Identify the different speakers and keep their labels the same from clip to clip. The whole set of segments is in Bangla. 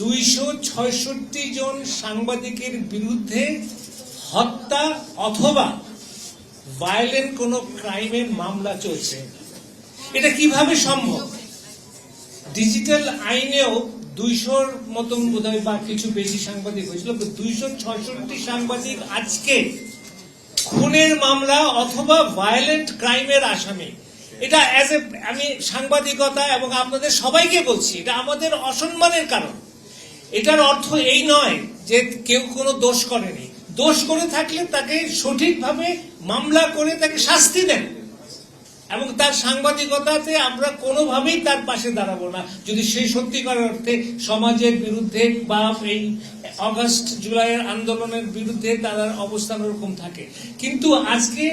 Speaker 1: দুইশো ছয়ষট্টি জন সাংবাদিকের বিরুদ্ধে হত্যা অথবা ভায়োলেন্ট কোনো ক্রাইমের মামলা চলছে। এটা কীভাবে সম্ভব? ডিজিটাল আইনেও দুইশোর মতন বোধহয় বা কিছু বেশি সাংবাদিক হয়েছিল দুইশো ছয়ষট্টি সাংবাদিক আজকে খুনের মামলা অথবা ভায়োলেন্ট ক্রাইমের আসামি। এটা অ্যাজ এ আমি সাংবাদিকতা এবং আপনাদের সবাইকে বলছি, এটা আমাদের অসম্মানের কারণ। এটার অর্থ এই নয় যে কেউ কোনো দোষ করেনি। দোষ করে থাকলে তাকে সঠিকভাবে মামলা করে তাকে শাস্তি দেন। এবং তার সাংবাদিকতাতে আমরা কোনোভাবেই তার পাশে দাঁড়াবো না। যদি সেই সত্যিকার অর্থে সমাজের বিরুদ্ধে বা এই অগস্ট, জুলাইয়ের আন্দোলনের বিরুদ্ধে তার অবস্থান ওরকম থাকে। কিন্তু আজকে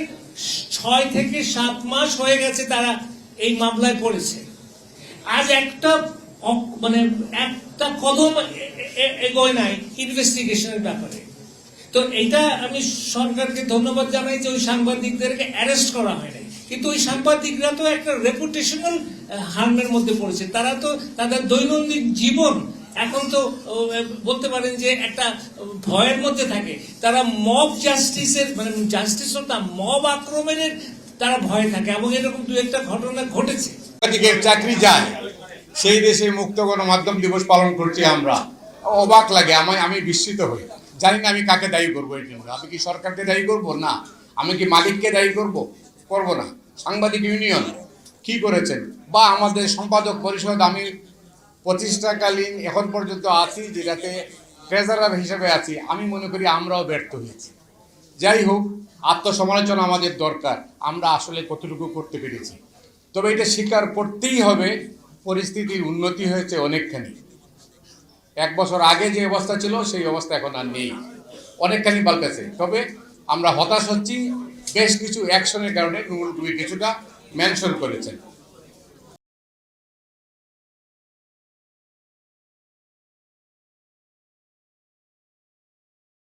Speaker 1: ছয় থেকে সাত মাস হয়ে গেছে তারা এই মামলায় পড়েছে। আজ একটা মানে একটা কদম এগোয় নাই ইনভেস্টিগেশনের ব্যাপারে। তো এটা আমি সরকারকে ধন্যবাদ জানাই যে ওই সাংবাদিকদেরকে অ্যারেস্ট করা হয় নাই। কিন্তু ওই সাংবাদিকরা তো একটা রেপুটেশনাল হার্মের মধ্যে পড়েছে। তারা তো তাদের দৈনন্দিন জীবন এখন তো বলতে পারেন যে একটা ভয়ের মধ্যে থাকে। তারা মব জাস্টিসের মানে জাস্টিস না মব আক্রমণের তারা ভয় থাকে এবং এরকম দু একটা ঘটনা ঘটেছে।
Speaker 2: চাকরি যায়। সেই দেশে মুক্ত গণমাধ্যম দিবস পালন করছি আমরা। অবাক লাগে, আমি আমি বিস্মিত হই। জানি না আমি কাকে দায়ী করব জন্য। আমি কি সরকারকে দায়ী করব? না। আমি কি মালিককে দায়ী করব? করব না। সাংবাদিক ইউনিয়ন কি করেছেন? বা আমাদের সম্পাদক পরিষদ, আমি প্রতিষ্ঠাকালীন এখন পর্যন্ত আছি যেটাতে ট্রেজারার হিসেবে আছি। আমি মনে করি আমরাও ব্যর্থ হয়েছি। যাই হোক, আত্মসমালোচনা আমাদের দরকার। আমরা আসলে কতটুকু করতে পেরেছি। তবে এটা স্বীকার করতেই হবে পরিস্থিতির উন্নতি হয়েছে অনেকখানি। এক বছর আগে যে অবস্থা ছিল, সেই অবস্থা এখন আর নেই। অনেকখানি পাল্টেছে। তবে আমরা হতাশ হচ্ছি। বেশ কিছু অ্যাকশনের কারণে নুরুল টুই কিছুটা মেনশন করেছেন।